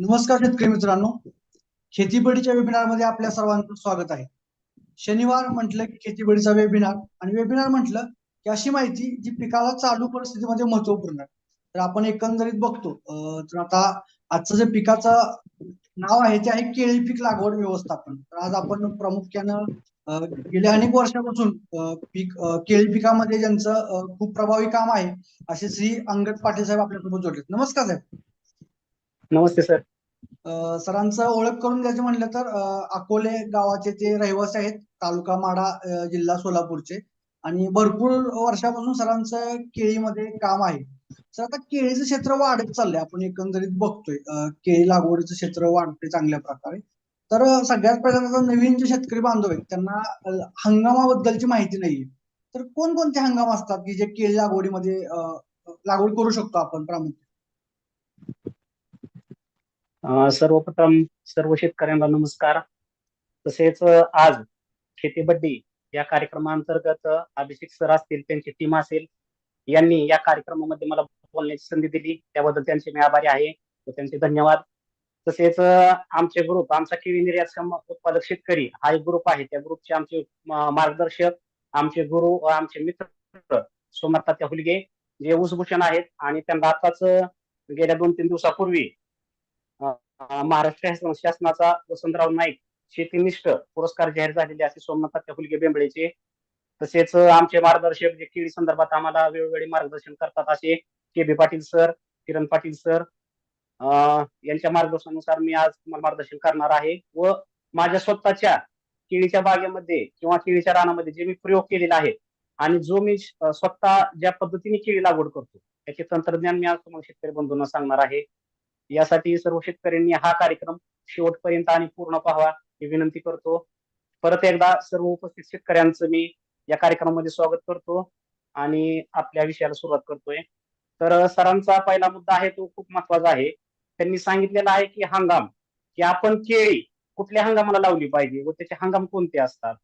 नमस्कार शेतकरी मित्रांनो. खेतीबडीच्या वेबिनारमध्ये आपल्या सर्वांचं स्वागत आहे. शनिवार म्हटलं की खेतीबडीचा वेबिनार आणि वेबिनार म्हटलं की अशी माहिती जी पिकाला चालू परिस्थितीमध्ये महत्त्वपूर्ण आहे. तर आपण एकंदरीत बघतो तर आता आजचं जे पिकाचं नाव आहे ते आहे केळी पीक लागवड व्यवस्थापन. तर आज आपण प्रामुख्यानं गेल्या अनेक वर्षापासून पीक केळी पिकामध्ये ज्यांचं खूप प्रभावी काम आहे असे श्री अंगद पाटील साहेब आपल्यासोबत जोडलेत. नमस्कार साहेब. नमस्ते सर. सरांचा सरांचं ओळख करून द्यायचं म्हणलं तर अकोले गावाचे ते रहिवासी आहेत तालुका माडा जिल्हा सोलापूरचे आणि भरपूर वर्षापासून सरांचं केळीमध्ये काम आहे. सर आता केळीचं क्षेत्र वाढत चाललंय. आपण एकंदरीत बघतोय केळी लागवडीचं क्षेत्र वाढते चांगल्या प्रकारे. तर सगळ्यात पहिल्यांदा नवीन जे शेतकरी बांधव आहेत त्यांना हंगामाबद्दलची माहिती नाहीये. तर कोणकोणते हंगाम असतात की जे केळी लागवडीमध्ये लागवड करू शकतो आपण प्रामुख्याने? सर्वप्रथम सर्व शेतकऱ्यांना नमस्कार. तसेच आज शेतीबड्डी या कार्यक्रमांतर्गत अभिषेक सर असतील त्यांची टीम असेल यांनी या कार्यक्रमामध्ये मला बोलण्याची संधी दिली. त्याबद्दल त्यांचे मी आभारी आहे व त्यांचे धन्यवाद. तसेच आमचे ग्रुप आमचा केळी निर्यात उत्पादक शेतकरी हा एक ग्रुप आहे. त्या ग्रुपचे आमचे मार्गदर्शक आमचे गुरु व आमचे मित्र सोमनाथ तात्या हुलगे जे उसभूषण आहेत आणि त्यांना आताच गेल्या दोन तीन दिवसापूर्वी महाराष्ट्र शासनाचा वसंतराव नाईक शेतीनिष्ठ पुरस्कार जाहीर झालेले असे सोमनाथ फुलगे बेंबळेचे. तसेच आमचे मार्गदर्शक जे केळी संदर्भात आम्हाला वेळोवेळी मार्गदर्शन करतात असे K B Patil sir Kiran Patil sir अं, यांच्या मार्गदर्शनानुसार मी आज तुम्हाला मार्गदर्शन करणार आहे. व माझ्या स्वतःच्या केळीच्या बागेमध्ये किंवा केळीच्या रानामध्ये जे मी प्रयोग केलेला आहे आणि जो मी स्वतः ज्या पद्धतीने केळी लागवड करतो त्याचे तंत्रज्ञान मी आज तुम्हाला शेतकरी बंधूंना सांगणार आहे. यासाठी सर्व शेतकऱ्यांनी हा कार्यक्रम शेवटपर्यंत आणि पूर्ण पाहावा ही विनंती करतो. परत एकदा सर्व उपस्थित शेतकऱ्यांचं मी या कार्यक्रमामध्ये स्वागत करतो आणि आपल्या विषयाला सुरुवात करतोय. तर सरांचा पहिला मुद्दा आहे तो खूप महत्त्वाचा आहे. त्यांनी सांगितलेला आहे की हंगाम की आपण केळी कुठल्या हंगामाला लावली पाहिजे व त्याचे हंगाम कोणते असतात?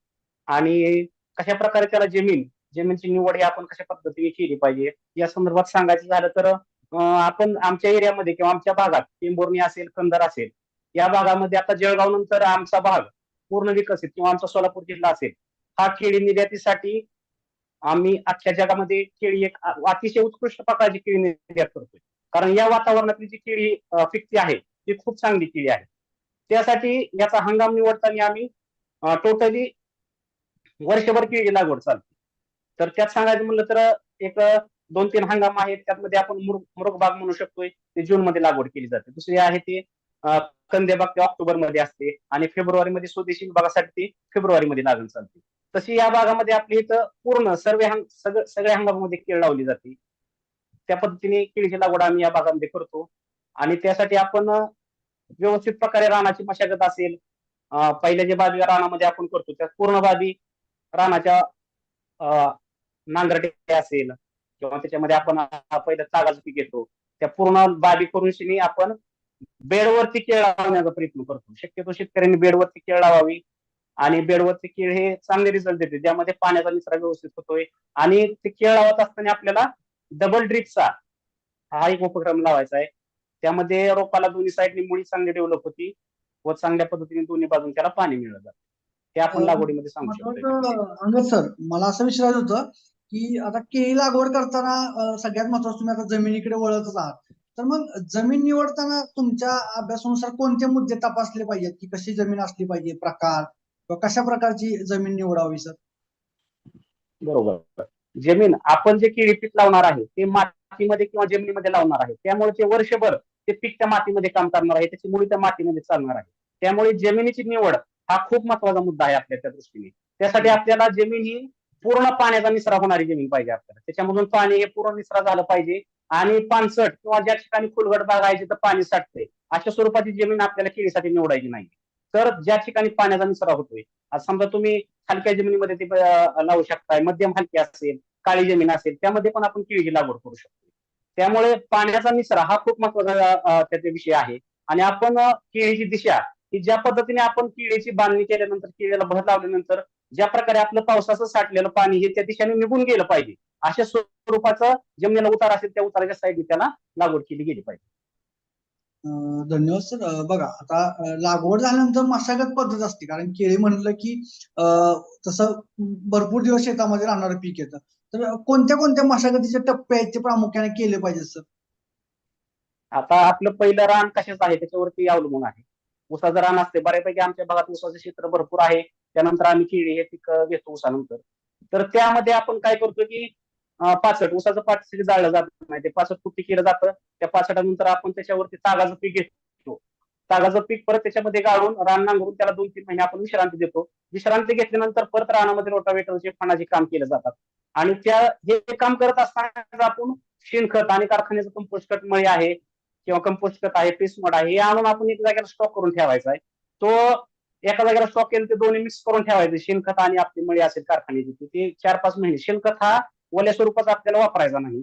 आणि कशा प्रकारे त्याला जमीन जमीनची निवड ही आपण कशा पद्धतीने केली पाहिजे? या संदर्भात सांगायचं झालं तर आपण आमच्या एरियामध्ये किंवा आमच्या भागात टेंभुर्णी असेल कंदर असेल या भागामध्ये आता जळगाव नंतर आमचा भाग पूर्ण विकसित किंवा आमचा सोलापूर जिल्हा असेल हा केळी निर्यातीसाठी आम्ही अख्ख्या जगामध्ये केळी एक अतिशय उत्कृष्ट प्रकारची केळी निर्यात करतोय. कारण या वातावरणातली जी केळी फिकती आहे ती खूप चांगली केळी आहे. त्यासाठी याचा हंगाम निवडताना आम्ही टोटली वर्षभर केळी लागवड चालते. तर त्यात सांगायचं म्हणलं तर एक दोन तीन हंगाम आहेत त्यामध्ये आपण मुर मुरग बाग म्हणू शकतोय ते जून मध्ये लागवड केली जाते. दुसरी आहे ती कंदेबाग ते ऑक्टोबरमध्ये असते आणि फेब्रुवारी मध्ये स्वदेशी विभागासाठी ती फेब्रुवारी मध्ये लागण चालते. तशी या भागामध्ये आपली इथं पूर्ण सर्व हंग सगळ्या हंगामामध्ये केळ लावली जाते. त्या पद्धतीने केळीची लागवड आम्ही या भागामध्ये करतो. आणि त्यासाठी आपण व्यवस्थित प्रकारे रानाची मशागत असेल पहिल्या जे बाबी रानामध्ये आपण करतो त्या पूर्ण बाबी रानाच्या अं, नांगरटे असेल किंवा त्याच्यामध्ये आपण पहिलं तागाचं पीक घेतो त्या पूर्ण बाबी करून आपण बेडवरती केळ लावण्याचा प्रयत्न करतो. शक्यतो शेतकऱ्यांनी बेडवरती केळ लावावी आणि बेडवरती केळ हे चांगले रिझल्ट देते ज्यामध्ये पाण्याचा निचरा व्यवस्थित होतोय आणि ते केळ लावत असताना आपल्याला डबल ड्रिपचा हा एक उपक्रम लावायचा आहे. त्यामध्ये रोपाला दोन्ही साईडनी मुळी चांगली डेव्हलप होती व चांगल्या पद्धतीने दोन्ही बाजून त्याला पाणी मिळत जातं ते आपण लागवडीमध्ये सांगू शकतो सर मला असं विचारायचं होतं की आता केळी लागवड करताना सगळ्यात महत्वाचं तुम्ही आता जमिनीकडे वळतच आहात. तर मग जमीन निवडताना तुमच्या अभ्यासानुसार कोणते मुद्दे तपासले पाहिजेत? की कशी जमीन असली पाहिजे? प्रकार? किंवा कशा प्रकारची जमीन निवडावी सर? बरोबर. जमीन आपण जे केळी पीक लावणार आहे ते मातीमध्ये किंवा जमिनीमध्ये लावणार आहे. त्यामुळे ते वर्षभर ते पीक त्या मातीमध्ये काम करणार आहे त्याची मुळी त्या मातीमध्ये चालणार आहे. त्यामुळे जमिनीची निवड हा खूप महत्त्वाचा मुद्दा आहे आपल्या त्या दृष्टीने. त्यासाठी आपल्याला जमीन ही पूर्ण पाण्याचा निसरा होणारी जमीन पाहिजे आपल्याला. त्याच्यामधून पाणी हे पूर्ण निचरा झालं पाहिजे. आणि पानसट किंवा ज्या ठिकाणी फुलगड बाग आहे जिथं पाणी साठतंय. अशा स्वरूपाची जमीन आपल्याला केळीसाठी निवडायची नाही. तर ज्या ठिकाणी पाण्याचा निसरा होतोय समजा तुम्ही हलक्या जमिनीमध्ये ते लावू शकताय मध्यम हलकी असेल काळी जमीन असेल त्यामध्ये पण आपण केळीची लागवड करू शकतो त्यामुळे पाण्याचा निसरा हा खूप महत्त्वाचा त्याचा विषय आहे. आणि आपण केळीची दिशा ही ज्या पद्धतीने आपण केळीची बांधणी केल्यानंतर केळीला भर लावल्यानंतर ज्या प्रकारे आपलं पावसाचं साठलेलं पाणी हे त्या दिशेने निघून गेलं पाहिजे अशा स्वरूपाचं जमिनीला उतार असेल त्या उताराच्या साईडने त्याला लागवड केली गेली पाहिजे. अं, धन्यवाद सर. बघा आता लागवड झाल्यानंतर मशागत पद्धत असते. कारण केळी म्हणलं की तसं भरपूर दिवस शेतामध्ये राहणारं पीक येतं. तर कोणत्या कोणत्या मशागतीचे टप्पे आहेत ते प्रामुख्याने केले पाहिजेत सर? आता आपलं पहिलं रान कशाचं आहे? त्याच्यावरती अवलंबून आहे. ऊसाचं रान असते. बऱ्यापैकी आमच्या भागात ऊसाचं क्षेत्र भरपूर आहे. त्यानंतर आम्ही केळी हे पीक घेतो ऊसानंतर तर त्यामध्ये आपण काय करतो की पाचट उसाचं पाचट जाळलं जात नाही. ते पाचट कुट्टी केलं जातं? त्या पाचटानंतर आपण त्याच्यावरती तागाचं पीक घेतो. तागाचं पीक परत त्याच्यामध्ये गाळून रान नांगरून त्याला दोन तीन महिने आपण विश्रांती देतो. विश्रांती घेतल्यानंतर परत रानामध्ये रोटावेटरचे फणाचे काम केले जातात. आणि त्या हे काम करत असताना आपण शेणखत आणि कारखान्याचं कंपोस्ट खत मळी आहे किंवा कंपोस्ट खत आहे पीस आहे हे आणून आपण एक जागेला स्टॉक करून ठेवायचा आहे. तो एका जागेला स्टॉक केलं ते दोन्ही मिक्स करून ठेवायचे. शेणखत आणि आपली मळी असेल कारखान्याची ती. ते चार पाच महिने. शेणखत हा ओल्या स्वरूपाचा आपल्याला वापरायचा नाही.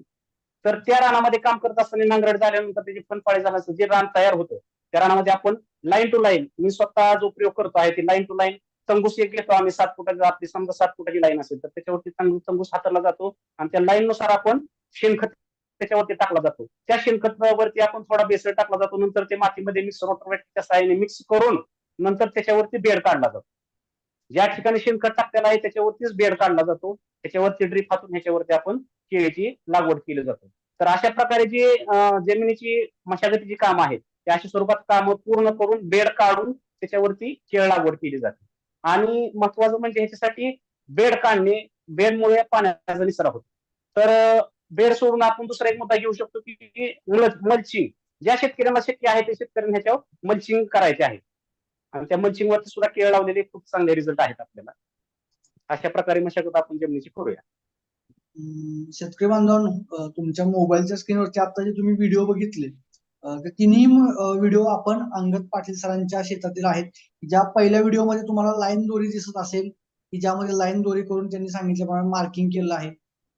तर त्या रानामध्ये काम करत असताना नांगरट झाल्यानंतर त्याची फनफाळी झाल्याचं जे रान तयार होतं त्या रानामध्ये आपण लाईन टू लाईन मी स्वतः जो प्रयोग करतो आहे ती लाईन टू लाईन तंगूस एक घेतो. आम्ही सात फुटाची आपली समजा सात फुटाची लाईन असेल तर त्याच्यावरती तंगूस तंगूस जातो आणि त्या लाईननुसार आपण शेणखत त्याच्यावरती टाकला जातो. त्या शेणखतावरती आपण थोडा बेसळ टाकला जातो. नंतर ते मातीमध्ये मिक्स रोटर साहाय्याने मिक्स करून नंतर त्याच्यावरती बेड काढला जातो. ज्या ठिकाणी शेणखत टाकलेलं आहे त्याच्यावरतीच बेड काढला जातो. त्याच्यावरती ड्रीप हातून ह्याच्यावरती आपण केळीची लागवड केली जातो. तर अशा प्रकारे जी जमिनीची मशागतीची काम आहेत त्या अशा स्वरूपात काम पूर्ण करून बेड काढून त्याच्यावरती केळ लागवड केली जाते. आणि महत्वाचं म्हणजे ह्याच्यासाठी बेड काढणे बेडमुळे पाण्याचा निसरा होतो. तर बेड सोडून आपण दुसरा एक मुद्दा घेऊ शकतो की मल्चिंग. ज्या शेतकऱ्यांना शक्य आहे त्या शेतकऱ्यांना ह्याच्यावर मल्चिंग करायचे आहे. आणि त्या मल्चिंगवरती सुद्धा केळ लावलेले खूप चांगले रिझल्ट आहेत आपल्याला. अशा प्रकारे मशागत आपण जमिनीची करूया शेतकरी बांधवांनो तुमच्या मोबाईलच्या स्क्रीनवरती आता जे तुम्ही व्हिडिओ बघितले तिन्ही व्हिडिओ आपण अंगद पाटील सरांच्या शेतातील आहेत. ज्या पहिल्या व्हिडिओमध्ये तुम्हाला लाईन दोरी दिसत असेल की ज्यामध्ये लाईन दोरी करून त्यांनी सांगितल्याप्रमाणे मार्किंग केलेलं आहे.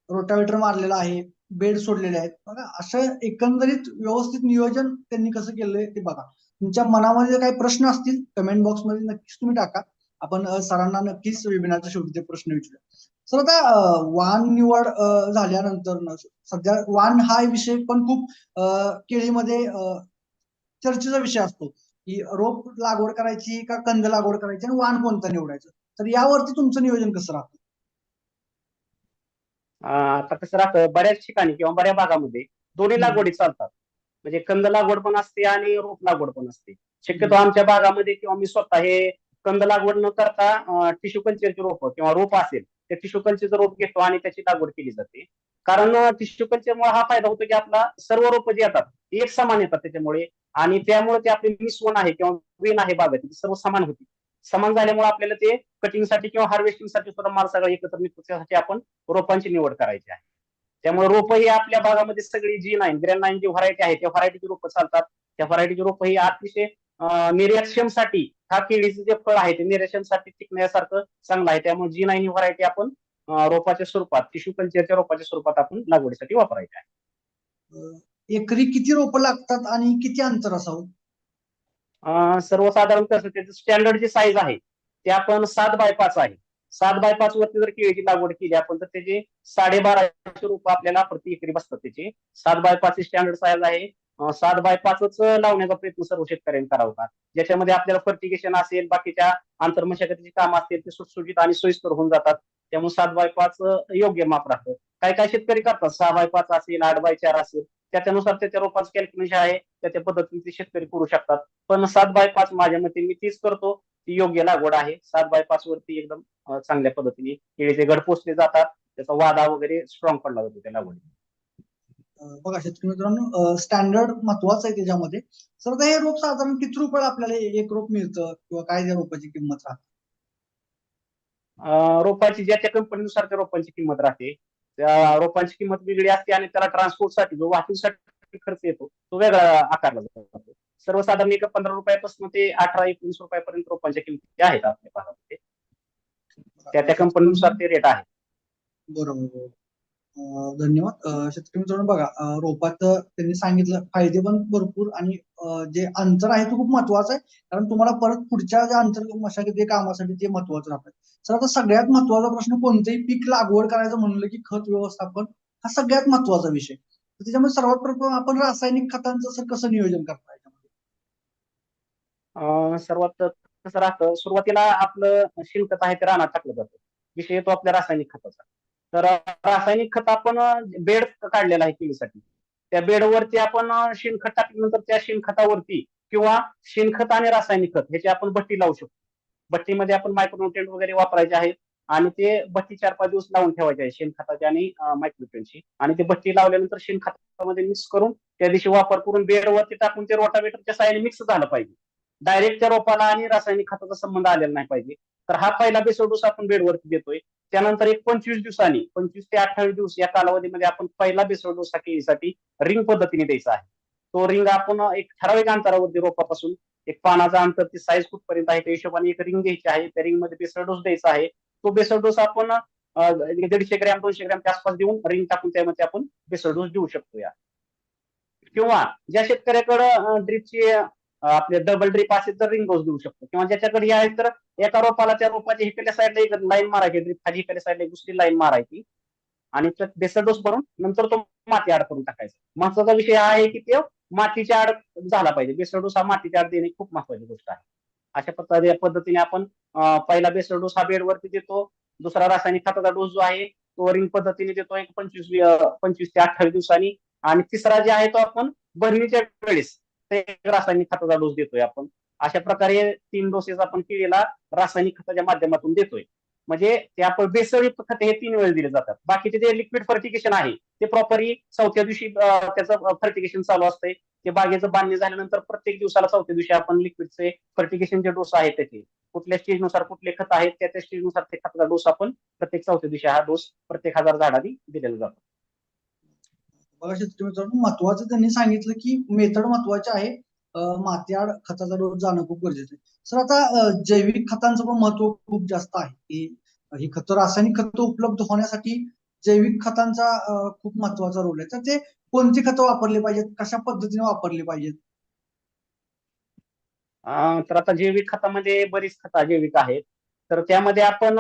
रोटावेटर मारलेला आहे. बेड सोडलेले आहेत. बघा असं एकंदरीत व्यवस्थित नियोजन त्यांनी कसं केलंय ते बघा. तुमच्या मनामध्ये काही प्रश्न असतील कमेंट बॉक्समध्ये नक्कीच तुम्ही टाका. आपण सरांना नक्कीच वेबिनारच्या शेवटी ते प्रश्न विचारूया. सर आता वाण निवड झाल्यानंतर सध्या वाण हा विषय पण खूप केळीमध्ये चर्चेचा विषय असतो. की रोप लागवड करायची का कंद लागवड करायची आणि वाण कोणतं निवडायचं? तर यावरती तुमचं नियोजन कसं राहतं? आता कसं राहतं बऱ्याच ठिकाणी किंवा बऱ्याच भागामध्ये दोन्ही. लागवडी चालतात. म्हणजे कंद लागवड पण असते आणि रोप लागवड पण असते. शक्यतो आमच्या भागामध्ये किंवा मी स्वतः हे कंद लागवड न करता टिश्यू कल्चरचे रोप किंवा रोप असेल ते टिश्यू कल्चरचं रोप घेतो आणि त्याची लागवड केली जाते. कारण टिश्यू कल्चरमुळे हा फायदा होतो की आपला सर्व रोप जे येतात ते एक समान येतात त्याच्यामुळे. आणि त्यामुळे ते आपली मिसवण आहे किंवा वेन आहे बागाची ती सर्व समान होती. समान झाल्यामुळे आपल्याला ते कटिंगसाठी किंवा हार्वेस्टिंगसाठी सुद्धा माल सगळा एकत्र निघतो त्यासाठी आपण रोपांची निवड करायची आहे. त्यामुळे रोप ही आपल्या भागामध्ये सगळी G nine grand nine G variety आहे त्या व्हरायटीची रोपं चालतात. त्या व्हरायटीची रोपं ही अतिशय निर्याक्षमसाठी हा केळीचं जे फळ आहे ते निर्याक्षमसाठी टिकण्यासारखं चांगलं आहे. त्यामुळे जी नाईन ही व्हरायटी आपण रोपाच्या स्वरूपात टिश्यू कल्चरच्या रोपाच्या स्वरूपात आपण लागवडीसाठी वापरायची आहे. एकरी किती रोपं लागतात आणि किती अंतर असावं? सर्वसाधारण कसं त्याचं स्टँडर्ड जे साईज आहे ते आपण सात बाय पाच आहे. सात बाय पाच वरती जर केळीची लागवड केली आपण तर त्याचे साडेबाराशे रुपये आपल्याला प्रति एकरी बसतात त्याचे. सात बाय पाच स्टँडर्ड साईज आहे. सात बाय पाचच लावण्याचा प्रयत्न सर्व शेतकऱ्यांनी करावा का ज्याच्यामध्ये आपल्याला फर्टिगेशन असेल बाकीच्या आंतरमशागतीची काम असतील ते सुटसुटीत आणि सोयीस्कर होऊन जातात. त्यामुळे सात बाय पाच योग्य माप राहतं. काही काही शेतकरी करतात? सहा बाय पाच असेल आठ बाय चार असेल त्याच्यानुसार त्याच्या रोपाचं कॅल्क्युलेशन आहे. त्या पद्धतीने ते शेतकरी करू शकतात. पण सात बाय पाच माझ्या मते मी तीच करतो. ती योग्य लागवड आहे. सात बाय पाच वरती एकदम चांगल्या पद्धतीने केळीचे घड पोचले जातात. त्याचा वादा वगैरे स्ट्रॉंग पडला जातो त्या लागवडीत. बघा शेतकरी मित्रांनो स्टँडर्ड महत्वाचं आहे त्याच्यामध्ये. सर हे रोप साधारण किती रुपयाला आपल्याला एक रोप मिळतं किंवा काय त्या रोपाची किंमत राहते? रोपाची ज्या त्या कंपनीनुसार त्या रोपांची किंमत राहते. त्या रोपांची किंमत वेगळी असते आणि त्याला ट्रान्सपोर्टसाठी जो वाहतुकीसाठी खर्च येतो तो वेगळा आकारला जातो. सर्वसाधारण एक पंधरा रुपयापासून ते अठरा एकोणीस रुपयापर्यंत रोपांच्या किमती आहेत आपल्या भागामध्ये त्या त्या कंपनीनुसार ते रेट आहे बरोबर धन्यवाद. शेतकरी मित्रांनो बघा रोपात रोपाचं त्यांनी सांगितलं फायदे पण भरपूर आणि जे अंतर आहे ते खूप महत्वाचं आहे. कारण तुम्हाला परत पुढच्या ज्या अंतर मशागती कामासाठी ते महत्वाचं राहतात सर आता सगळ्यात महत्त्वाचा प्रश्न कोणतेही पीक लागवड करायचं म्हणलं की खत व्यवस्थापन हा सगळ्यात महत्त्वाचा विषय. तर त्याच्यामध्ये सर्वात प्रथम आपण रासायनिक खतांचं कसं नियोजन करता सर्वात कसं राहतं. सुरुवातीला आपलं शेणखत आहे ते रानात टाकलं जातं. विषय येतो आपल्या रासायनिक खताचा. तर रासायनिक खत आपण बेड काढलेला आहे केळीसाठी. त्या बेडवरती आपण शेणखत टाकल्यानंतर त्या शेणखतावरती किंवा शेणखत आणि रासायनिक खत ह्याची आपण भट्टी लावू शकतो. भट्टीमध्ये आपण मायक्रोन्युट्रिएंट वगैरे वापरायचे आहेत आणि ते भट्टी चार पाच दिवस लावून ठेवायचे आहे शेणखताची आणि मायक्रोन्युट्रिएंटची आणि ते भट्टी लावल्यानंतर शेणखतामध्ये मिक्स करून त्या दिवशी वापर करून बेडवरती टाकून ते रोटावेटरच्या साहाय्याने मिक्स झालं पाहिजे. डायरेक्ट त्या रोपाला आणि रासायनिक खताचा संबंध आलेला नाही पाहिजे. तर हा पहिला बेसोडोस आपण बेडवरती देतोय त्यानंतर एक पंचवीस दिवसांनी पंचवीस ते अठ्ठावीस दिवस या कालावधीमध्ये आपण पहिला बेसोडोस हा केळीसाठी रिंग पद्धतीने द्यायचा आहे. तो रिंग आपण एक ठराविक अंतरावरती रोपापासून एक पानाचा अंतर ती साईज कुठपर्यंत आहे त्या हिशोबाने एक रिंग घ्यायची आहे त्या रिंगमध्ये बेसळ डोस द्यायचा आहे. तो बेसळ डोस आपण दीडशे ग्रॅम दोनशे ग्रॅमच्या आसपास देऊन रिंग टाकून त्यामध्ये आपण बेसळ डोस देऊ शकतो या. किंवा ज्या शेतकऱ्याकडे ड्रीपची आपले डबल ड्रीप असेल तर रिंग डोस देऊ शकतो. किंवा ज्याच्याकडे आहे तर एका रोपाला त्या रोपाच्या हिकडल्या साईडला एक लाईन मारायची ड्रीप खाली हिकडल्या साईडला दुसरी लाईन मारायची. आणि त्यात बेसळ डोस भरून नंतर तो माती आड करून टाकायचा. महत्त्वाचा विषय हा आहे की ते मातीच्या आड झाला पाहिजे. बेसळ डोस हा मातीच्या आड देणे खूप महत्वाची गोष्ट आहे. अशा पद्धतीने आपण पहिला बेसळ डोस हा बेडवरती देतो. दुसरा रासायनिक खताचा डोस जो आहे तो रिंग पद्धतीने देतो. एक पंचवीस पंचवीस ते अठ्ठावीस दिवसांनी. आणि तिसरा जे आहे तो आपण भरणीच्या वेळेस रासायनिक खताचा डोस देतोय आपण. अशा प्रकारे तीन डोसेस आपण केळीला रासायनिक खताच्या माध्यमातून देतोय. म्हणजे ते आपण बेसळयुक्त खते हे तीन वेळेस दिले जातात. बाकीचे जे लिक्विड फर्टिगेशन आहे ते प्रॉपरली चौथ्या दिवशी त्याचं फर्टिगेशन चालू असतंय. ते बागेचं बांधणी झाल्यानंतर प्रत्येक दिवसाला चौथ्या दिवशी आपण लिक्विडचे फर्टिगेशनचे डोस आहेत त्याचे. कुठल्या स्टेजनुसार कुठले खत आहेत त्या त्या स्टेजनुसार ते खताचा डोस आपण प्रत्येक चौथ्या दिवशी हा डोस प्रत्येक हजार झाडांनी दिलेला जातो. बघा शेतकरी मित्रांनो महत्वाचं त्यांनी सांगितलं की मेथड महत्वाची आहे. मातीआड खताचा डोस जाणं खूप गरजेचं आहे. सर आता जैविक खतांचं पण महत्त्व खूप जास्त आहे. ही खत रासायनिक खत उपलब्ध होण्यासाठी जैविक खतांचा खूप महत्त्वाचा रोल आहे. तर ते कोणती खतं वापरली पाहिजेत? कशा पद्धतीने वापरली पाहिजेत? तर आता जैविक खतामध्ये बरीच खता जैविक आहेत. तर त्यामध्ये आपण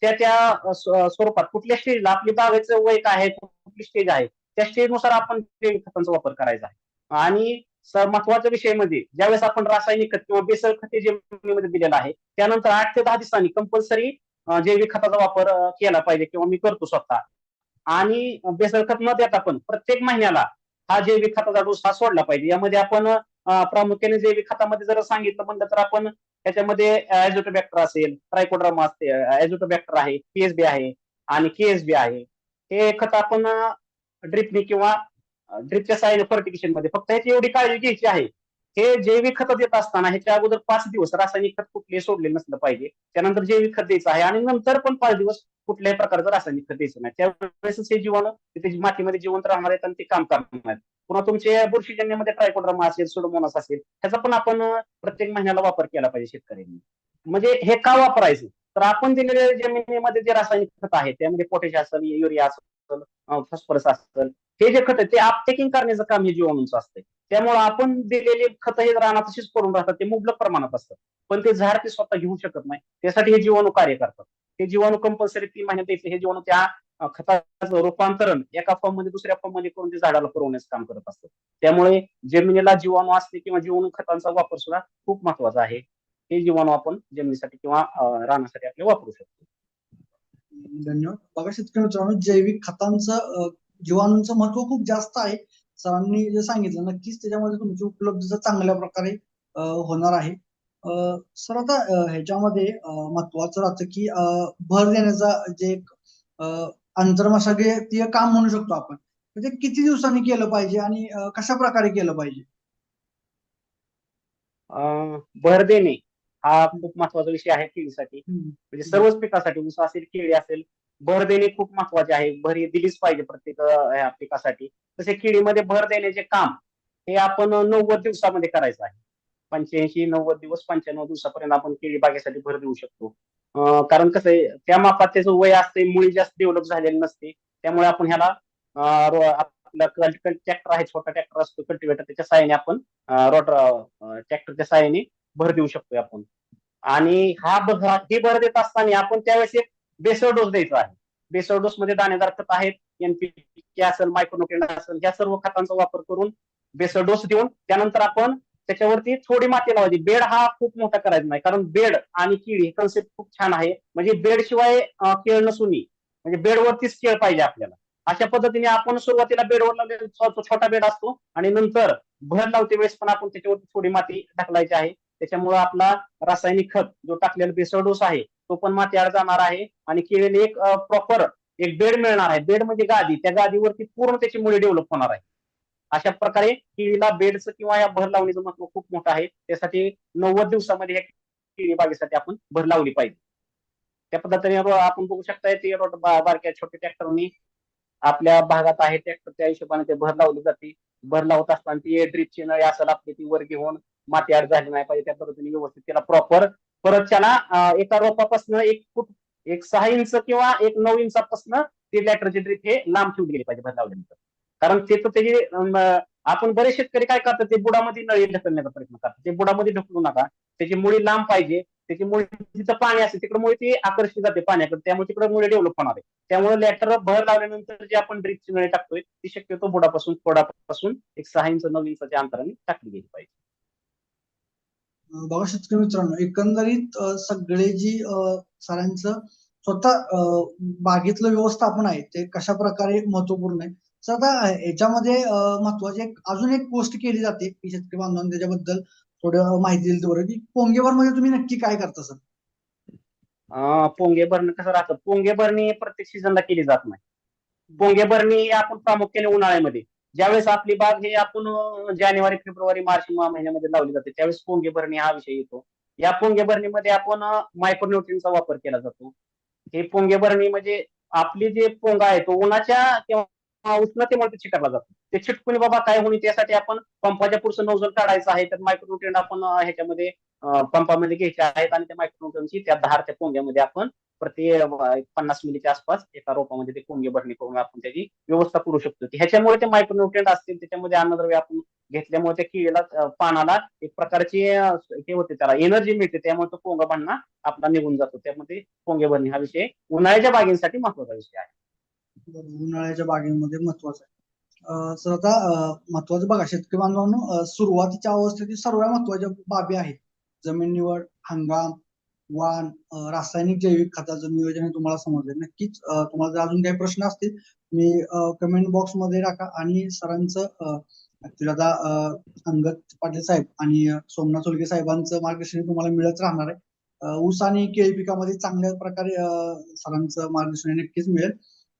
त्या त्या स्वरूपात कुठल्या स्टेजला? आपली बागेचं वय काय आहे? कुठली स्टेज आहे? त्या स्टेजनुसार आपण जैविक खतांचा वापर करायचा आहे. आणि स- महत्त्वाचा विषय म्हणजे ज्यावेळेस आपण रासायनिक खत किंवा बेसल खते जमिनीमध्ये दिलेलं आहे त्यानंतर आठ ते दहा दिवसांनी कंपल्सरी जैविक खताचा वापर केला पाहिजे किंवा मी करतो स्वतः. आणि बेसल खत न देता पण प्रत्येक महिन्याला हा जैविक खताचा डोस हा सोडला पाहिजे. यामध्ये आपण प्रामुख्याने जैविक खतामध्ये जर सांगितलं म्हणलं तर आपण त्याच्यामध्ये ऍझोटोबॅक्टर असेल ट्रायकोड्रामा असते ऍझोटोबॅक्टर आहे पीएसबी आहे आणि केएसबी आहे. हे खत आपण ड्रिपने किंवा ड्रिपच्या साह्याने फर्टिगेशनमध्ये. फक्त ह्याची एवढी काळजी घ्यायची आहे. हे जैविक खत देत असताना ह्याच्या अगोदर पाच दिवस रासायनिक खत कुठले सोडले नसलं पाहिजे. त्यानंतर जैविक खत द्यायचं आहे आणि नंतर पण पाच दिवस कुठल्याही प्रकारचं रासायनिक खत द्यायचं नाही. त्यावेळेस हे जीवाणू तिथे मातीमध्ये जिवंत राहणार आहेत आणि ते काम करणार आहेत. पुन्हा तुमचे बुरशीजन्यामध्ये ट्रायकोड्रामा असेल सुडोमोनास असेल ह्याचा पण आपण प्रत्येक महिन्याला वापर केला पाहिजे शेतकऱ्यांनी. म्हणजे हे का वापरायचं? तर आपण दिलेल्या जमिनीमध्ये जे रासायनिक खत आहे त्यामध्ये पोटॅश असेल युरिया असेल फॉस्फरस असेल हे जे खत आहे ते अपटेकिंग करण्याचं काम हे जीवाणूंचं असतं त्यामुळे आपण दिलेले खत हे रानात तशीच पडून राहतात ते मुबलक प्रमाणात असतात. पण ते झाड ते स्वतः घेऊ शकत नाही. त्यासाठी हे जीवाणू कार्य करतात. हे जीवाणू कंपल्सरी तीन महिन्यात येते. हे जीवाणू त्या खताचं रूपांतरण एका फॉर्ममध्ये दुसऱ्या फॉर्ममध्ये करून ते झाडाला पुरवण्याचं काम करत असतात. त्यामुळे जमिनीला जीवाणू असते किंवा जीवाणू खतांचा वापर सुद्धा खूप महत्त्वाचा आहे. हे जीवाणू आपण जमिनीसाठी किंवा रानासाठी आपले वापरू शकतो. धन्यवाद. बघा शेतकरी मित्रांनो जैविक खतांचं जीवाणूंचं महत्त्व खूप जास्त आहे. सरांनी जे सांगितलं नक्कीच त्याच्यामध्ये तुमची उपलब्धता चांगल्या प्रकारे होणार आहे. सर आता ह्याच्यामध्ये महत्वाचं राहतं की भर देण्याचा जे एक आंतरमशागतीय काम म्हणू शकतो आपण म्हणजे ते किती दिवसांनी केलं पाहिजे आणि कशा प्रकारे केलं पाहिजे? भर देणे. हा खूप महत्त्वाचा विषय आहे केळीसाठी. म्हणजे सर्वच पिकासाठी ऊस असेल केळी असेल भर देणे खूप महत्त्वाचे आहे. भर ही दिलीच पाहिजे प्रत्येक पिकासाठी. तसे केळीमध्ये भर देण्याचे काम हे आपण नव्वद दिवसामध्ये करायचं आहे. पंच्याऐंशी नव्वद दिवस पंच्याण्णव दिवसापर्यंत आपण केळी बागेसाठी भर देऊ शकतो. कारण कसं आहे त्या मापात त्याचं वय असते मुळी जास्त डेव्हलप झालेली नसते. त्यामुळे आपण ह्याला आपला ट्रॅक्टर आहे छोटा ट्रॅक्टर असतो कल्टिवेटर त्याच्या साहाय्याने आपण रोटर ट्रॅक्टरच्या साहाय्याने भर देऊ शकतोय आपण. आणि हा भर हे भर देत असताना आपण त्यावेळेस एक बेसळ डोस द्यायचा आहे. बेसळ डोस मध्ये दाणेदार खत आहेत एनपीके असेल मायक्रोन्युट्रिएंट असेल या सर्व खतांचा वापर करून बेसळ डोस देऊन त्यानंतर आपण त्याच्यावरती थोडी माती लावायची. बेड हा खूप मोठा करायचा नाही कारण बेड आणि कीड ही कन्सेप्ट खूप छान आहे. म्हणजे बेड शिवाय केळ नसूनही म्हणजे बेडवरतीच केळ पाहिजे आपल्याला. अशा पद्धतीने आपण सुरुवातीला बेडवर लावले छोटा बेड असतो आणि नंतर भर लावते वेळेस पण आपण त्याच्यावरती थोडी माती ढकलायची आहे. त्याच्यामुळे आपला रासायनिक खत जो टाकलेला बेसळ डोस आहे तो पण मातीआड जाणार आहे आणि केळीला एक प्रॉपर एक बेड मिळणार आहे. बेड म्हणजे गादी. त्या गादीवरती पूर्ण त्याची मुळे डेव्हलप होणार आहे. अशा प्रकारे केळीला बेडचं किंवा या भर लावणीचं महत्त्व खूप मोठं आहे. त्यासाठी नव्वद दिवसामध्ये या केळी बागेसाठी आपण भर लावली पाहिजे. त्या पद्धतीने आपण बघू शकता ते रोड बारक्या छोट्या ट्रॅक्टरनी आपल्या भागात आहे ट्रॅक्टर त्या हिशोबाने ते भर लावली जाते. भर लावत असताना ती ड्रीपची नळी असेल आपली ती वर घेऊन माती आड झाली नाही पाहिजे त्या पद्धतीने व्यवस्थित त्याला प्रॉपर परत त्याला एका रोपापासून एक फूट एक सहा इंच किंवा एक नऊ इंचापासून ते लॅटरचे ड्रिप हे लांब ठेवली गेली पाहिजे भर लावल्यानंतर कारण ते तर त्याची आपण बरेच शेतकरी काय करतात ते बुडामध्ये नळी ढकलण्याचा प्रयत्न करतात. ते बुडामध्ये ढकलू नका. त्याची मुळी लांब पाहिजे. त्याची मुळी तिचं पाणी असते तिकडे मुळे ते आकर्षित जाते पाण्याकडे. त्यामुळे तिकडे मुळे डेव्हलप होणार आहे. त्यामुळे लॅटर भर लावल्यानंतर जे आपण ड्रिपची नळी टाकतोय ती शक्यतो बुडापासून खोडापासून एक सहा इंच नऊ इंचाच्या अंतराने टाकली गेली पाहिजे. बघा शेतकरी मित्रांनो एकंदरीत सगळे जी सरांचं स्वतः बागेतलं व्यवस्थापन आहे ते कशा प्रकारे महत्त्वपूर्ण आहे? तर आता याच्यामध्ये महत्वाची एक अजून एक गोष्ट केली जाते की शेतकरी बांधवांनी त्याच्याबद्दल थोडं माहिती दिली तर बरं. की पोंगेवर मध्ये तुम्ही नक्की काय करता सर? पोंगे भरणी कसं राहतं? पोंगे भरणी प्रत्येक सीझनला केली जात नाही. पोंगे भरणी आपण प्रामुख्याने उन्हाळ्यामध्ये ज्यावेळेस आपली बाग हे आपण जानेवारी फेब्रुवारी मार्च महिन्यामध्ये लावली जाते त्यावेळेस पोंगे भरणी हा विषय येतो. या पोंगे भरणीमध्ये आपण मायक्रोन्युट्रिनचा वापर केला जातो. हे पोंगे भरणी म्हणजे आपली जे पोंगा आहे तो उन्हाच्या किंवा उष्णतेमुळे ते छिटकला जातो. ते छिटकून बाबा काय होणे त्यासाठी आपण पंपाच्या पुढचं नोजल काढायचं आहे तर मायक्रोन्युट्रिन आपण ह्याच्यामध्ये पंपामध्ये घ्यायचे आहेत आणि त्या मायक्रोन्युट्रिनची त्या धारच्या पोंग्यामध्ये आपण प्रति पन्नास मिलीच्या आसपास एका रोपामध्ये ते पोंगे भरणी करून आपण त्याची व्यवस्था करू शकतो. ह्याच्यामुळे ते मायक्रोन्युट्रिएंट असतील त्याच्यामध्ये अन्नद्रव्य आपण घेतल्यामुळे त्या किडीला पानाला एक प्रकारची हे होते त्याला एनर्जी मिळते त्यामुळे तो पोंगा भरणा आपला निघून जातो. त्यामध्ये पोंगे भरणी हा विषय उन्हाळ्याच्या बागेसाठी महत्त्वाचा विषय आहे. उन्हाळ्याच्या बागेमध्ये महत्त्वाचा आहे. सर आता महत्वाचं बघा शेतकरी बांधवांनो सुरुवातीच्या अवस्थेतील सर्व महत्त्वाच्या बाबी आहेत. जमीन निवड हंगाम वाण रासायनिक जैविक खताचं नियोजन तुम्हाला समजलं. नक्कीच तुम्हाला जर अजून काही प्रश्न असतील मी कमेंट बॉक्समध्ये टाका आणि सरांचं ऍक्च्युली आता पाटील साहेब आणि सोमनाथ सोलके साहेबांचं मार्गदर्शन तुम्हाला मिळत राहणार आहे. ऊस आणि केळी पिकामध्ये चांगल्या प्रकारे सरांचं मार्गदर्शन नक्कीच मिळेल.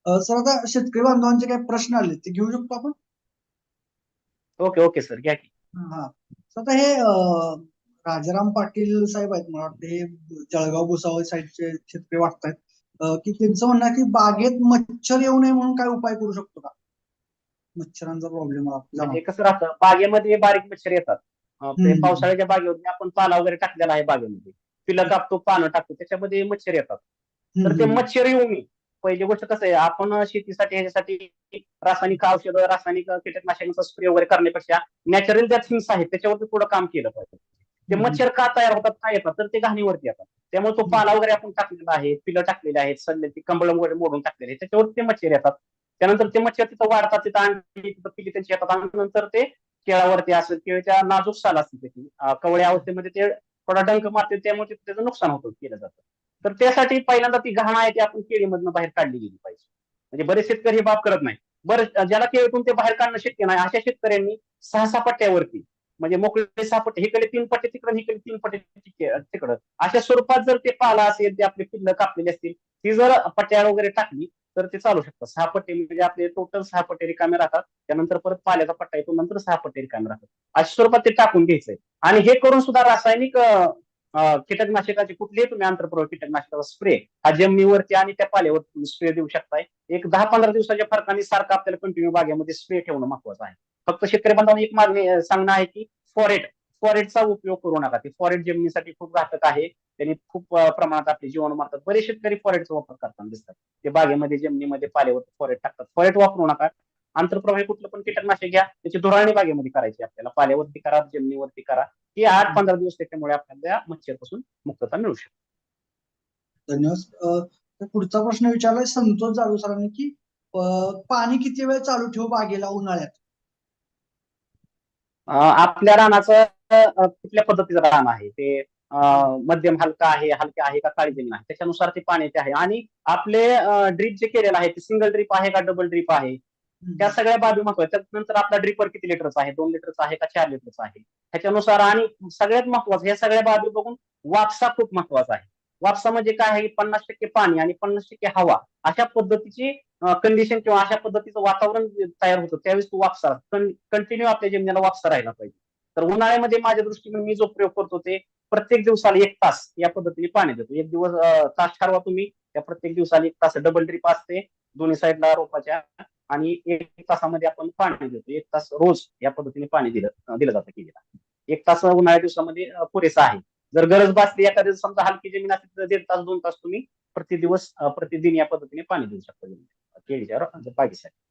सर आता शेतकरी बांधवांचे काही प्रश्न आले ते घेऊ शकतो आपण? Okay okay sir. घ्या की. हा तर आता हे राजाराम पाटील साहेब आहेत मला वाटतं. हे जळगाव भुसावळ साईडचे शेतकरी वाटतायत. अं, की त्यांचं म्हणणं की बागेत मच्छर येऊ नये म्हणून काय उपाय करू शकतो का? मच्छरांचा प्रॉब्लेम कसं राहतं. बागेमध्ये बारीक मच्छर येतात. पावसाळ्याच्या बागेमध्ये आपण पाला वगैरे टाकलेला आहे बागेमध्ये. पिलं कापतो पानं टाकतो. त्याच्यामध्ये मच्छर येतात. तर ते मच्छर येऊ नये. पहिली गोष्ट कसं आहे आपण शेतीसाठी ह्याच्यासाठी रासायनिक औषधं रासायनिक कीटकनाशकांचा स्प्रे वगैरे करण्यापेक्षा नॅचरल ज्या थिंग्स आहेत त्याच्यावरती थोडं काम केलं पाहिजे. ते. मच्छर का तयार होतात काय येतात तर ते घाणीवरती येतात. त्यामुळे तो पाला वगैरे आपण टाकलेला आहे पिलं टाकलेले आहेत सल्ले ती कंबळ वगैरे मोडून टाकलेले आहेत त्याच्यावरती ते मच्छर येतात. त्यानंतर ते मच्छर तिथं वाढतात तिथं अंडी तिथं पिली त्यांची येतात. आणि नंतर ते केळावरती असेल केळीच्या नाजूक साल असते त्याची. कवळ्या अवस्थेमध्ये ते थोडा डंक मारते त्यामुळे त्याचं नुकसान होतं केलं जातं. तर त्यासाठी पहिल्यांदा ती घाण आहे ती आपण केळीमधनं बाहेर काढली गेली पाहिजे. म्हणजे बरेच शेतकरी हे बाब करत नाही बरं ज्याला केळीतून ते बाहेर काढणं शक्य नाही अशा शेतकऱ्यांनी सहा सहा पट्ट्यावरती म्हणजे मोकळे सापट पट्टे हिकडे तीन पटे तिकडं हिकडे तीन पटे तिकडं. अशा स्वरूपात जर ते पाला असेल ते आपले पिल्ल कापलेली असतील ती जर पट्ट्या वगैरे टाकली तर ते चालू शकतात सहा पट्टे म्हणजे आपले टोटल सहा पट्टे रिकामे राहतात. त्यानंतर परत पाल्याचा पट्टा येतो नंतर सहा पट्टे रिकामे राहतात. अशा स्वरूपात ते टाकून घ्यायचंय. आणि हे करून सुद्धा रासायनिक कीटकनाशकाचे कुठलेही तुम्ही आंतरप्रवाह कीटकनाशकाचा स्प्रे हा जमिनीवरती आणि त्या पाल्यावर स्प्रे देऊ शकताय. एक दहा पंधरा दिवसाच्या फरकाने सारखं आपल्याला कंटिन्यू बागेमध्ये स्प्रे ठेवणं महत्वाचं आहे. फक्त शेतकरी बांधवांना एक मागणी सांगणं आहे की फॉरेट फॉरेटचा उपयोग करू नका. ते फॉरेट जमिनीसाठी खूप घातक आहे. त्यांनी खूप प्रमाणात आपले जीवाणू मारतात. बरेच शेतकरी फॉरेटचा वापर करताना दिसतात. ते बागेमध्ये जमिनीमध्ये पाल्यावरती फॉरेट टाकतात. फॉरेट वापरू नका. आंतरप्रवाही कुठलं पण कीटकनाशक घ्या. त्याची धुराळणी बागेमध्ये करायची आपल्याला. पाल्यावरती करा जमिनीवरती करा. हे आठ पंधरा दिवस त्याच्यामुळे आपल्याला मच्छरपासून मुक्तता मिळू शकते. धन्यवाद. पुढचा प्रश्न विचारलाय संतोष जाधव सरांनी की पाणी किती वेळ चालू ठेवू बागेला उन्हाळ्यात? आपल्या रानाचं कुठल्या पद्धतीचं रान आहे? ते मध्यम हलका आहे हलका आहे का काळी जमीन आहे? त्याच्यानुसार ते पाण्याचे आहे. आणि आपले ड्रीप जे केलेलं आहे ते सिंगल ड्रीप आहे का डबल ड्रीप आहे? त्या सगळ्या बाबी महत्त्वाच्या त्यानंतर आपला ड्रिपर किती लिटरचा आहे? दोन लिटरचा आहे का चार लिटरचा आहे? ह्याच्यानुसार आणि सगळ्यात महत्वाचं या सगळ्या बाबी बघून वापसा खूप महत्त्वाचा आहे. वापसा म्हणजे काय आहे? पन्नास टक्के पाणी आणि पन्नास टक्के हवा अशा पद्धतीची कंडिशन किंवा अशा पद्धतीचं वातावरण तयार होतं त्यावेळेस तू वापसा. कंटिन्यू आपल्या जमिनीला वापसा राहिला पाहिजे. तर उन्हाळ्यामध्ये माझ्या दृष्टीने मी जो प्रयोग करतो ते प्रत्येक दिवसाला एक तास या पद्धतीने पाणी देतो. एक दिवस तास ठरवा तुम्ही त्या प्रत्येक दिवसाला एक तास डबल ड्रिप असते दोन्ही साईडला रोपाच्या आणि एक तासामध्ये आपण पाणी देतो. एक तास रोज या पद्धतीने पाणी दिलं दिलं जातं केलेला. एक तास उन्हाळ्या दिवसामध्ये पुरेसा आहे. जर गरज भासली एखाद्या दिवस समजा हलकी जमीन असेल तर दीड तास दोन तास तुम्ही प्रति दिवस प्रतिदिन या पद्धतीने पाणी देऊ शकता केळीच्या रो- बागेसाठी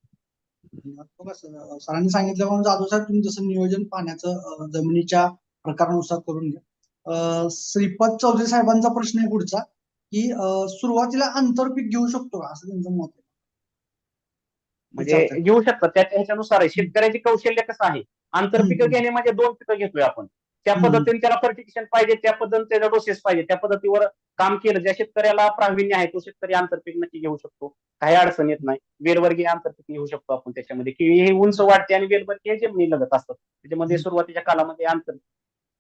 बघा सर, सरांनी सांगितल्याप्रमाणे जाधव साहेब तुम्ही जसं नियोजन पाण्याचं जमिनीच्या प्रकारानुसार करून घ्या. श्रीपद चौधरी साहेबांचा प्रश्न आहे पुढचा की सुरुवातीला आंतरपीक घेऊ शकतो का? असं त्यांचं मत आहे. म्हणजे. घेऊ शकतात त्याच्या ह्याच्यानुसार आहे. शेतकऱ्याचे कौशल्य कसं आहे? आंतरपिकं. घेणे म्हणजे दोन पिकं घेतोय आपण. त्या. पद्धतीने त्याला फर्टिफिकेशन पाहिजे त्या पद्धतीने त्याला डोसेस पाहिजे. त्या पद्धतीवर काम केलं ज्या शेतकऱ्याला प्रावीण्य आहे तो शेतकरी आंतरपीक नक्की घेऊ शकतो. काही अडचण येत नाही. वेलवर्गीय आंतरपीक घेऊ शकतो आपण त्याच्यामध्ये. केळी हे उंच वाढते आणि वेलवर्गीय हे जमिनी लगत असतात. त्याच्यामध्ये. सुरुवातीच्या कालामध्ये आंतर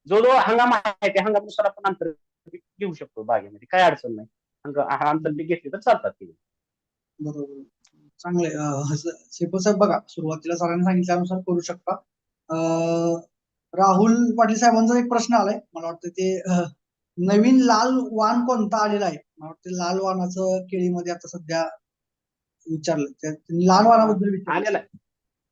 जो जो हंगाम आहे त्या हंगामानुसार आपण आंतरपीक घेऊ शकतो बागेमध्ये. काही अडचण नाही. आंतरपीक घेतली तर चालतात ते. बरोबर. चांगले श्रीपद साहेब बघा सुरुवातीला सरांनी सांगितल्यानुसार करू शकता. अं, राहुल पाटील साहेबांचा एक प्रश्न आलाय. मला वाटतं ते नवीन लाल वाण कोणता आलेला आहे? मला वाटतं लाल वाणाचं केळीमध्ये आता सध्या विचारलं. लाल वाणाबद्दल विचारलं. आलेला आहे.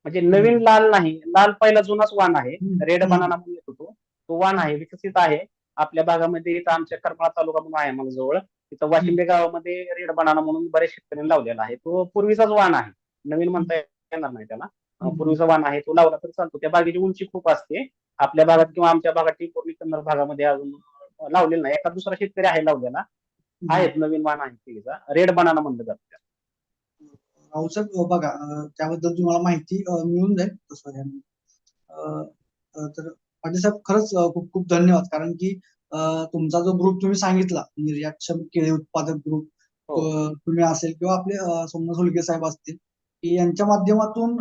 म्हणजे नवीन लाल नाही. लाल पहिला जुनाच वाण आहे. रेड. बनाना म्हणून येतो तो. तो वाण आहे विकसित आहे. आपल्या भागामध्ये इथं आमच्या करमाळा तालुका म्हणून आहे मला जवळ. तिथं वाशिंबे गावामध्ये रेड बनाना म्हणून बरेच शेतकऱ्यांनी लावलेला आहे. तो पूर्वीचाच वाण आहे. नवीन म्हणता येणार नाही त्याला. पूर्वीचा वाण आहे. तो लावला तर चालतो. त्या बागेची उंची खूप असते. आपल्या भागात किंवा आमच्या भागात पूर्वी कन्नड भागामध्ये अजून लावलेला नाही. एका दुसरा शेतकरी आहे लावलेला. आहेत नवीन वाण आहे केळीचा रेड बनाना म्हणलं जातं बघा त्याबद्दल तुम्हाला माहिती मिळून जाईल तसं तर पाटील साहेब खरंच खूप खूप धन्यवाद. कारण की तुमचा जो ग्रुप तुम्ही सांगितला निर्यातक्षम केळी उत्पादक ग्रुप हो. तुम्ही असेल किंवा आपले अं, सोमनाथ हुलगे साहेब असतील की यांच्या माध्यमातून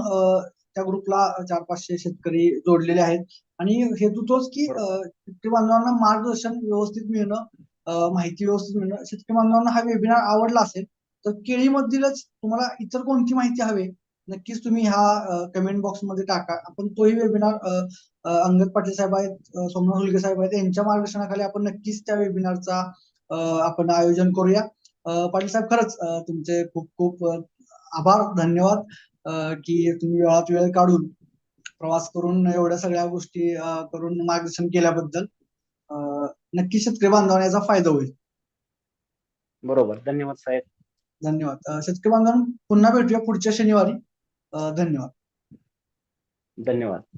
त्या ग्रुपला चार पाचशे शेतकरी जोडलेले आहेत. आणि हेतू तोच की शेतकरी बांधवांना मार्गदर्शन व्यवस्थित मिळणं माहिती व्यवस्थित मिळणं. शेतकरी बांधवांना हा वेबिनार आवडला असेल तर केळीमधीलच तुम्हाला इतर कोणती माहिती हवी? नक्कीच तुम्ही ह्या कमेंट बॉक्समध्ये टाका. आपण तोही वेबिनार अंगद पाटील साहेब आहेत सोमनाथ हुलगे साहेब आहेत यांच्या मार्गदर्शनाखाली आपण नक्कीच त्या वेबिनारचा आपण आयोजन करूया. पाटील साहेब खरंच तुमचे खूप खूप आभार धन्यवाद. की तुम्ही वेळात वेळ काढून प्रवास करून एवढ्या सगळ्या गोष्टी करून मार्गदर्शन केल्याबद्दल अं, नक्कीच शेतकरी बांधवांना याचा फायदा होईल. बरोबर. धन्यवाद साहेब. धन्यवाद. शेतकरी बांधवांनो पुन्हा भेटूया पुढच्या शनिवारी. धन्यवाद. धन्यवाद.